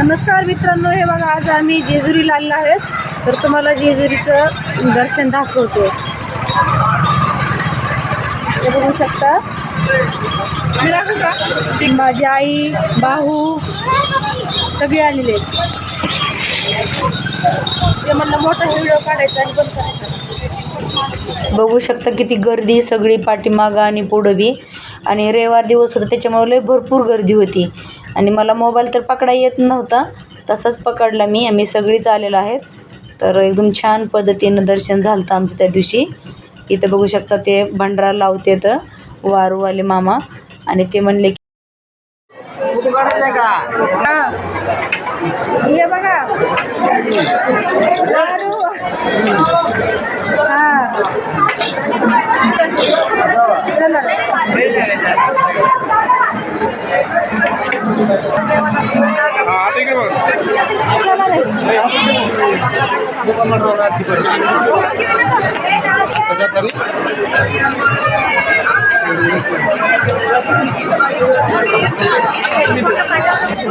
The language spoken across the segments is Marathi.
नमस्कार मित्रांनो हे बघा आज आम्ही जेजुरीला आलेलो आहेत. तर तुम्हाला जेजुरीचं दर्शन दाखवतो. बघू शकता. माझी आई भाऊ सगळे आलेले आहेत. ते म्हणलं मोठा व्हिडिओ काढायचा आणि बंद करायचा. बघू शकता किती गर्दी सगळी पाठीमागं आणि पुढं बी. आणि रविवार दिवस होता त्याच्यामुळे लय भरपूर गर्दी होती. आणि मला मोबाईल तर पकडा येत नव्हता तसाच पकडला मी. आम्ही सगळीच आलेलो आहेत. तर एकदम छान पद्धतीनं दर्शन झालं होतं आमचं त्या दिवशी. इथं बघू शकता ते भंडारा लावते तर वारूवाले मामा. आणि ते म्हणले की हे बघा. चला.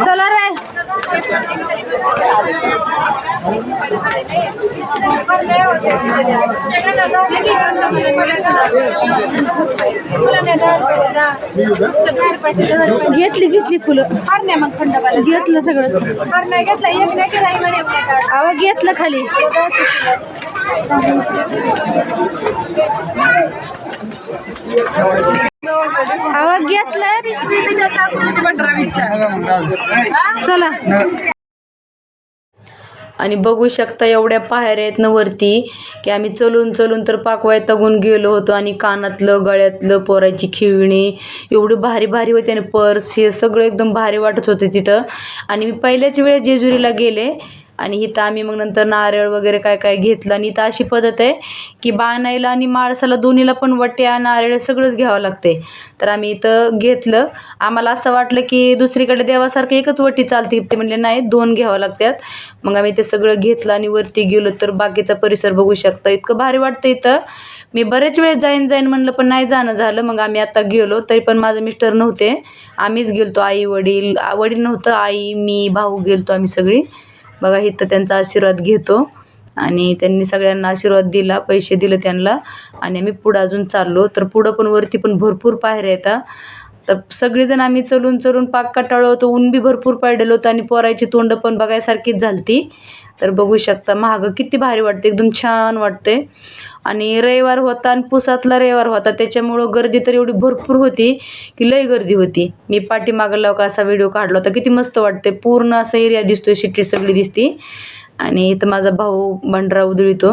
चला रे. घेतली घेतली फुलं. घेतलं सगळंच. अहो घेतलं खाली. अहो घेतलं. चला. आणि बघू शकता एवढ्या पायऱ्या आहेत ना वरती की आम्ही चलून चलून तर पाकवाय तगून गेलो होतो आणि कानातलं गळ्यातलं पोराची खिळणी एवढी भारी भारी होती आणि पर्स हे सगळं एकदम भारी वाटत होते तिथं. आणि मी पहिल्याच वेळेस जेजुरीला गेले आणि इथं आम्ही मग नंतर नारळ वगैरे काय काय घेतलं. आणि इथं अशी पद्धत आहे की बाणायला आणि माळसाला दोन्हीला पण वट्या नारळ सगळंच घ्यावं लागते तर आम्ही इथं घेतलं. आम्हाला असं वाटलं की दुसरीकडे देवासारखं एकच वटी चालते ते म्हणले नाही दोन घ्यावं लागतात मग आम्ही ते सगळं घेतलं आणि वरती गेलो तर बाकीचा परिसर बघू शकता. इतकं भारी वाटतं इथं. मी बरेच वेळेस जाईन जाईन म्हणलं पण नाही जाणं झालं. मग आम्ही आता गेलो तरी पण माझं मिस्टर नव्हते. आम्हीच गेलतो आई वडील. वडील नव्हतं आई मी भाऊ गेलतो आम्ही सगळी. बघा इथं त्यांचा आशीर्वाद घेतो. आणि त्यांनी सगळ्यांना आशीर्वाद दिला पैसे दिले त्यांना. आणि आम्ही पुढं अजून चाललो. तर पुढं पण वरती पण भरपूर पायऱ्या येतात तर सगळेजण आम्ही चलून चलून पाक कटाळलो होतो ऊन बी भरपूर पडलेलं होतं आणि पोरायची तोंड पण बघायसारखीच झालती. तर बघू शकता महाग किती भारी वाटते एकदम छान वाटते. आणि रविवार होता आणि पुसातला रविवार होता त्याच्यामुळं गर्दी तर एवढी भरपूर होती की लई गर्दी होती. मी पाठीमागं लाव का असा व्हिडिओ काढला होता किती मस्त वाटते पूर्ण असा एरिया दिसतोय शिट्टी सगळी दिसती. आणि इथं माझा भाऊ भंडरा उधळीतो.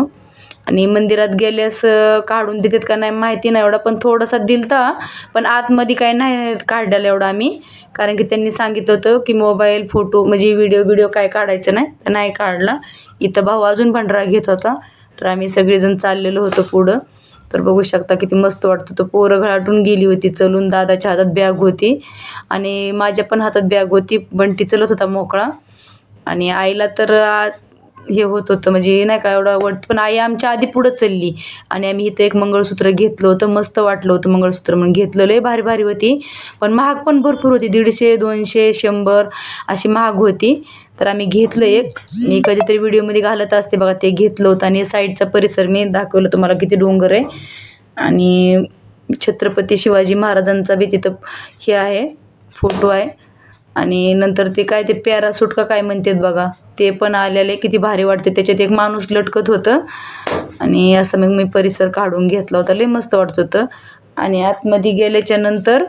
आणि मंदिरात गेल्यास काढून देतात का नाही माहिती नाही एवढा पण थोडासा दिलता पण आतमध्ये काय नाही काढलेला एवढा आम्ही. कारण की त्यांनी सांगितलं होतं की मोबाईल फोटो म्हणजे व्हिडिओ व्हिडिओ काय काढायचं नाही तर नाही काढला. इथं भाऊ अजून भंडारा घेत होता तर आम्ही सगळेजण चाललेलो होतो पुढं. तर बघू शकता किती मस्त वाटतं तो पोरं घाटून गेली होती चलून दादाच्या हातात बॅग होती. आणि माझ्या पण हातात बॅग होती बंटी चलत होता मोकळा. आणि आईला तर आ, हे होत होतं. म्हणजे नाही का एवढं वाटतं पण आई आमच्या आधी पुढं चालली. आणि आम्ही इथं एक मंगळसूत्र घेतलं होतं. मस्त वाटलं होतं मंगळसूत्र. म्हणून घेतलं. लय भारी भारी होती. पण महाग पण भरपूर होती. दीडशे दोनशे शंभर अशी महाग होती. तर आम्ही घेतलं एक. मी कधीतरी व्हिडिओमध्ये घालत असते बघा. ते घेतलं होतं. आणि साईडचा परिसर मी दाखवलं तुम्हाला किती डोंगर आहे. आणि छत्रपती शिवाजी महाराजांचा बी तिथं हे आहे. फोटो आहे. आणि नंतर ते काय ते पॅरासूट का काय म्हणतात बघा ते पण आलेले किती भारी वाटते. त्याच्यात एक माणूस लटकत होतं. आणि असं मग मी परिसर काढून घेतला होता. लय मस्त वाटत होतं. आणि आतमध्ये गेल्याच्यानंतर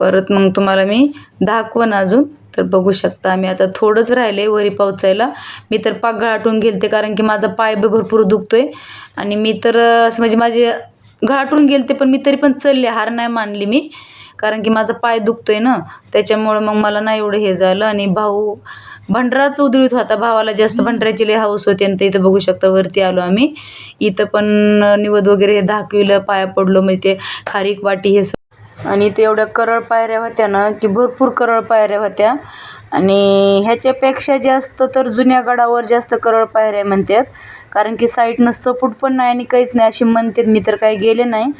परत मग तुम्हाला मी दाखवण अजून. तर बघू शकता आम्ही आता थोडंच राहिले वरी पावचायला मी तर पाक गळाटून गेलते कारण की माझा पाय बी भरपूर दुखतोय. आणि मी तर असं म्हणजे माझे घाटून गेलते पण मी तरी पण चलले. हार नाही मानली मी कारण की माझा पाय दुखतोय ना. त्याच्यामुळं मग मला नाही एवढं हे झालं. आणि भाऊ भंडाराच उधळीत होता. भावाला जास्त भंडाऱ्याची लई हाऊस होती आणि ते इथं बघू शकता वरती आलो आम्ही. इथं पण निवद वगैरे हे दाखविलं पाया पडलो. म्हणजे ते खारीक वाटी हे सगळं. आणि ते एवढ्या करळ पायऱ्या होत्या ना की भरपूर करळ पायऱ्या होत्या. आणि ह्याच्यापेक्षा जास्त तर जुन्या गडावर जास्त करळ पायऱ्या म्हणतात. कारण की साईडनं सपोर्ट पण नाही आणि काहीच नाही. अशी म्हणतात मी तर काही गेले नाही.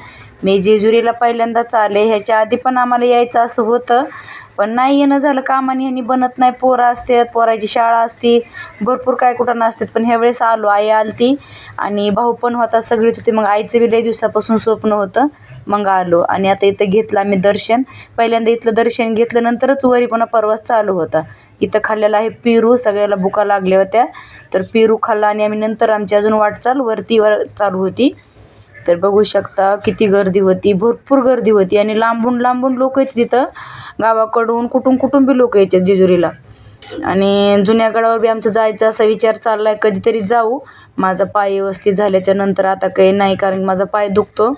मी जेजुरीला पहिल्यांदाच आले ह्याच्या आधी पण आम्हाला यायचं असं होतं. पण नाही येणं झालं कामाने ह्यांनी बनत नाही पोरं असतात पोराची शाळा असती भरपूर काय कुठं नसतात. पण ह्यावेळेस आलो आई आलती आणि भाऊ पण होता सगळीच होती. मग आईचं बी लई दिवसापासून स्वप्न होतं. मग आलो आणि आता इथं घेतलं आम्ही दर्शन. पहिल्यांदा इथलं दर्शन घेतलं नंतरच वरी पण परवाच चालू होता. इथं खाल्लेला आहे पेरू सगळ्याला बुका लागल्या होत्या. तर पेरू खाल्ला आणि आम्ही नंतर आमची अजून वाटचाल वरती वर चालू होती. तर बघू शकता किती गर्दी होती भरपूर गर्दी होती आणि लांबून लांबून लोक येते तिथं. गावाकडून कुठून कुठून बी लोक येतात जेजुरीला. आणि जुन्या गडावर बी आमचं जायचं असा विचार चालला आहे कधीतरी जाऊ. माझा पाय व्यवस्थित झाल्याच्यानंतर आता काही नाही कारण माझा पाय दुखतो.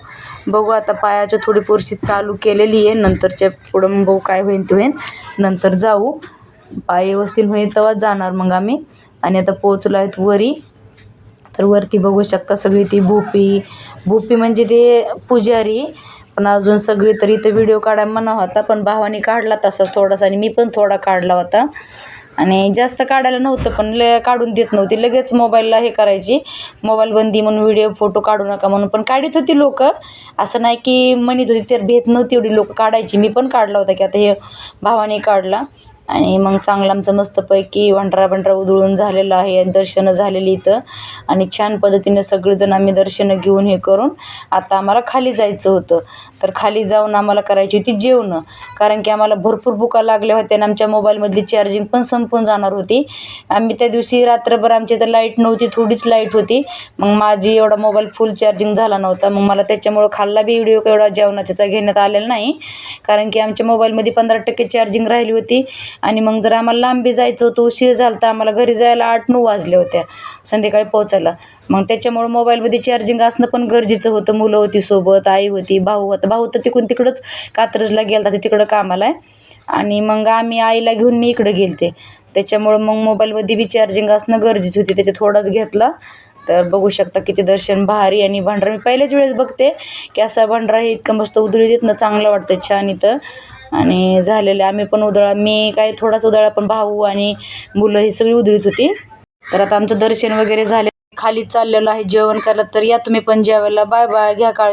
बघू आता पायाच्या थोडी पुरशी चालू केलेली आहे नंतरच्या पुढं बघू काय होईन ते होईन. नंतर जाऊ. पाय व्यवस्थित होईल तेव्हाच जाणार मग आम्ही. आणि आता पोचलो आहेत वरी. तर वरती बघू शकता सगळी ती भोपी भोपी म्हणजे ते पुजारी. पण अजून सगळी तरी इथं व्हिडिओ काढायला म्हणा होता पण भावाने काढला तसाच थोडासा आणि मी पण थोडा काढला होता. आणि जास्त काढायला नव्हतं पण ल काढून देत नव्हती. लगेच मोबाईलला हे करायची. मोबाईल बंदी म्हणून व्हिडिओ फोटो काढू नका म्हणून. पण काढत होती लोक. असं नाही की म्हणत होती तर भेट नव्हती एवढी लोक काढायची. मी पण काढला होता की आता हे भावाने काढला. आणि मग चांगलं आमचं मस्तपैकी भांडरा भांडरा उधळून झालेलं आहे आणि दर्शनं झालेली इथं. आणि छान पद्धतीने सगळेजण आम्ही दर्शनं घेऊन हे करून आता आम्हाला खाली जायचं होतं. तर खाली जाऊन आम्हाला करायची होती जेवणं. कारण की आम्हाला भरपूर भुका लागल्या होत्या आणि आमच्या मोबाईलमधली चार्जिंग पण संपून जाणार होती. आम्ही त्या दिवशी रात्रभर आमच्या इथं लाइट नव्हती थोडीच लाइट होती. मग माझी एवढा मोबाईल फुल चार्जिंग झाला नव्हता. मग मला त्याच्यामुळं खाल्ला बी व्हिडिओ एवढा जेवणाचा घेण्यात आलेला नाही. कारण की आमच्या मोबाईलमध्ये पंधरा टक्के चार्जिंग राहिली होती. आणि मग जर आम्हाला लांबी जायचं होतं उशीर झाला तर आम्हाला घरी जायला आठ नऊ वाजल्या होत्या. संध्याकाळी पोचायला मग त्याच्यामुळं मोबाईलमध्ये चार्जिंग असणं पण गरजेचं होतं. मुलं होती सोबत आई होती भाऊ होता. भाऊ तर तिकडून तिकडंच कात्रजला गेला तर तिकडं कामाला आहे. आणि मग आम्ही आईला घेऊन मी इकडं गेलते. त्याच्यामुळं मग मोबाईलमध्ये बी चार्जिंग असणं गरजेचं होती. त्याच्यात थोडाच घेतला. तर बघू शकता किती दर्शन भारी आणि भांडरा. मी पहिल्याच वेळेस बघते की असा भांडरा हे इतकं मस्त उधळी देत ना चांगलं वाटतं छान इथं. आणि झालेलं आम्ही पण उधळा. मी काय थोडाच उधळा पण भाऊ आणि मुलं ही सगळी उधळीत होती. तर आता आमचं दर्शन वगैरे झाले. खाली चाललेलं आहे. जेवण करायला तर या तुम्ही पण जेवायला. Bye bye. घ्या काळजी.